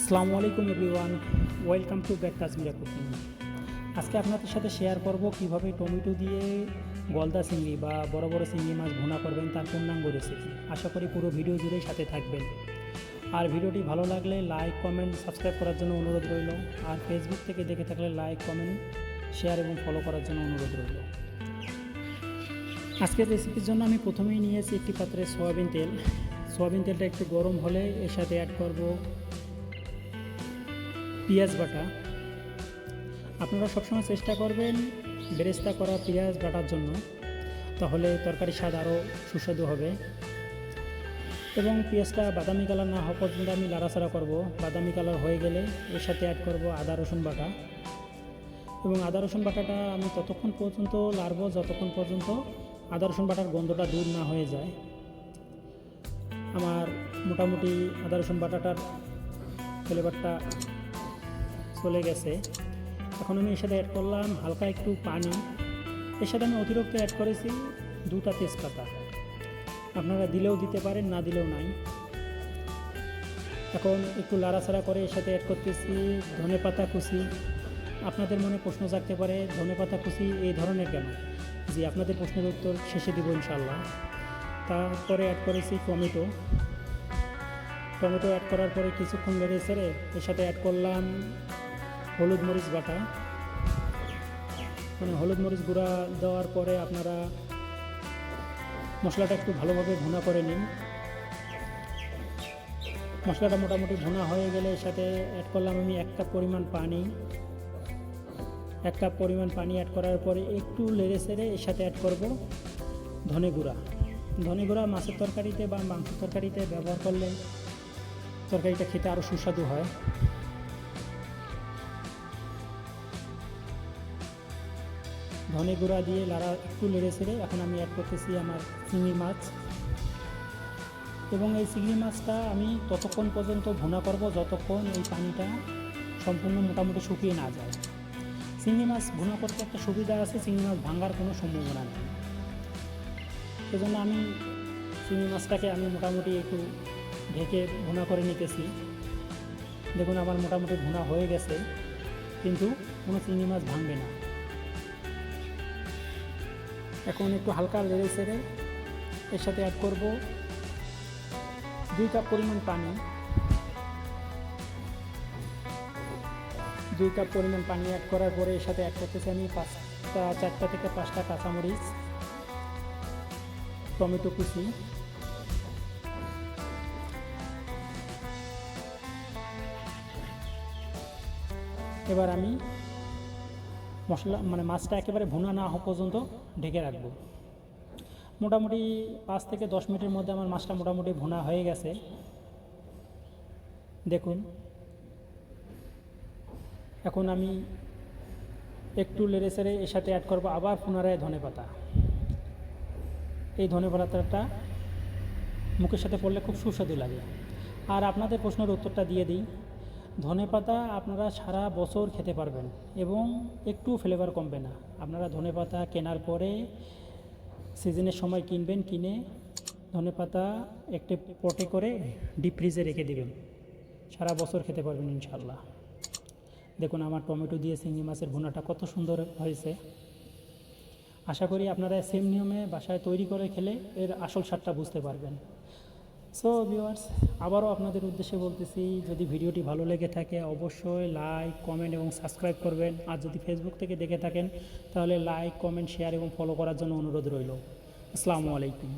আসসালামু আলাইকুম everyone, welcome to back Tajmira cooking. আজকে আপনাদের সাথে শেয়ার করব কীভাবে টমেটো দিয়ে গলদা চিংড়ি বা বড় বড় চিংড়ি মাছ ভুনা করবেন তার পূর্ণাঙ্গ রেসিপি আশা করি পুরো ভিডিও জুড়েই সাথে থাকবেন। আর ভিডিওটি ভালো লাগলে লাইক কমেন্ট সাবস্ক্রাইব করার জন্য অনুরোধ রইল। আর ফেসবুক থেকে দেখে থাকলে লাইক কমেন্ট শেয়ার এবং ফলো করার জন্য অনুরোধ রইল। আজকের রেসিপির জন্য আমি প্রথমেই নিয়েছি একটি পাত্রে সয়াবিন তেল। সয়াবিন তেলটা একটু গরম হলে এর সাথে অ্যাড করব পেঁয়াজ বাটা। আপনারা সবসময় চেষ্টা করবেন বেরেস্তা করা পেঁয়াজ বাটার জন্য। তাহলে তরকারি স্বাদ আরও সুস্বাদু হবে। এবং পেঁয়াজটা বাদামি কালার না হওয়া পর্যন্ত আমি লাড়াচাড়া করব। বাদামি কালার হয়ে গেলে এর সাথে অ্যাড করব আদা, রসুন বাটা। এবং আদা, রসুন বাটাটা আমি ততক্ষণ পর্যন্ত লাড়ব যতক্ষণ পর্যন্ত আদা, রসুন বাটার গন্ধটা দূর না হয়ে যায়। আমার মোটামুটি আদা, রসুন বাটাটার ফ্লেভারটা চলে গেছে। এখন আমি এর সাথে অ্যাড করলাম হালকা একটু পানি। এর সাথে আমি অতিরিক্ত অ্যাড করেছি দুটা তেজপাতা। আপনারা দিলেও দিতে পারেন, না দিলেও নাই। এখন একটু লাড়াচাড়া করে এর সাথে অ্যাড করতেছি ধনে পাতা কুচি। আপনাদের মনে প্রশ্ন জাগতে পারে, ধনে পাতা কুচি এই ধরনের কেন? জি, আপনাদের প্রশ্নের উত্তর শেষে দিব ইনশাল্লাহ তারপরে অ্যাড করেছি টমেটো। টমেটো অ্যাড করার পরে কিছুক্ষণ বেড়ে সেরে এর সাথে অ্যাড করলাম হলুদ মরিচ বাটা। মানে হলুদ মরিচ গুঁড়া দেওয়ার পরে আপনারা মশলাটা একটু ভালোভাবে ভুনা করে নিন। মশলাটা মোটামুটি ভুনা হয়ে গেলে সাথে অ্যাড করলাম আমি এক কাপ পরিমাণ পানি। এক কাপ পরিমাণ পানি অ্যাড করার পরে একটু লেড়ে সেড়ে এর সাথে অ্যাড করব ধনে গুঁড়া। ধনে গুঁড়া মাছের তরকারিতে বা মাংসের তরকারিতে ব্যবহার করলে তরকারিটা খেতে আরও সুস্বাদু হয়। ধনে গুঁড়া দিয়ে লাড়া একটু লেড়ে ছেড়ে এখন আমি অ্যাড করতেছি আমার চিংড়ি মাছ। এবং এই চিংড়ি মাছটা আমি ততক্ষণ পর্যন্ত ভুনা করব যতক্ষণ এই পানিটা সম্পূর্ণ মোটামুটি শুকিয়ে না যায়। চিংড়ি মাছ ভুনা করতে একটা সুবিধা আছে, চিংড়ি মাছ ভাঙার কোনো সম্ভাবনা নেই। সেজন্য আমি চিংড়ি মাছটাকে আমি মোটামুটি একটু ঢেকে ভুনা করে নিতেছি। দেখুন আমার মোটামুটি ভুনা হয়ে গেছে, কিন্তু কোনো চিংড়ি মাছ ভাঙবে না। এখন একটু হালকা লেড়ে ছেড়ে এর সাথে অ্যাড করব দুই কাপ পরিমাণ পানি। দুই কাপ পরিমাণ পানি অ্যাড করার পরে এর সাথে অ্যাড করতেছি আমি পাঁচটা, চারটা থেকে পাঁচটা কাঁচামরিচ, টমেটো কুচি। এবার আমি মশলা মানে মাছটা একেবারে ভুনা না হওয়া পর্যন্ত ঢেকে রাখব। মোটামুটি পাঁচ থেকে দশ মিনিটের মধ্যে আমার মাছটা মোটামুটি ভুনা হয়ে গেছে। দেখুন। এখন আমি একটু লেড়ে সেড়ে এর সাথে অ্যাড করব আবার পুনরায় ধনে পাতা। এই ধনে পাতাটা মুখের সাথে পড়লে খুব সুস্বাদু লাগে। আর আপনাদের প্রশ্নের উত্তরটা দিয়ে দিই। ধনে পাতা আপনারা সারা বছর খেতে পারবেন এবং একটু ফ্লেভার কমবে না। আপনারা ধনে পাতা কেনার পরে সিজনের সময় কিনবেন, কিনে ধনে পাতা একটি পটে করে ডিপ ফ্রিজে রেখে দেবেন। সারা বছর খেতে পারবেন ইনশাল্লাহ দেখুন আমার টমেটো দিয়ে চিংড়ি মাছের ভুনাটা কত সুন্দর হয়েছে। আশা করি আপনারা সেম নিয়মে বাসায় তৈরি করে খেলে এর আসল স্বাদটা বুঝতে পারবেন। সো ভিউয়ার্স আবারও আপনাদের উদ্দেশ্যে বলতেছি, যদি ভিডিওটি ভালো লেগে থাকে, অবশ্যই লাইক কমেন্ট এবং সাবস্ক্রাইব করবেন। আর যদি ফেসবুক থেকে দেখে থাকেন, তাহলে লাইক কমেন্ট শেয়ার এবং ফলো করার জন্য অনুরোধ রইল। আসসালামু আলাইকুম।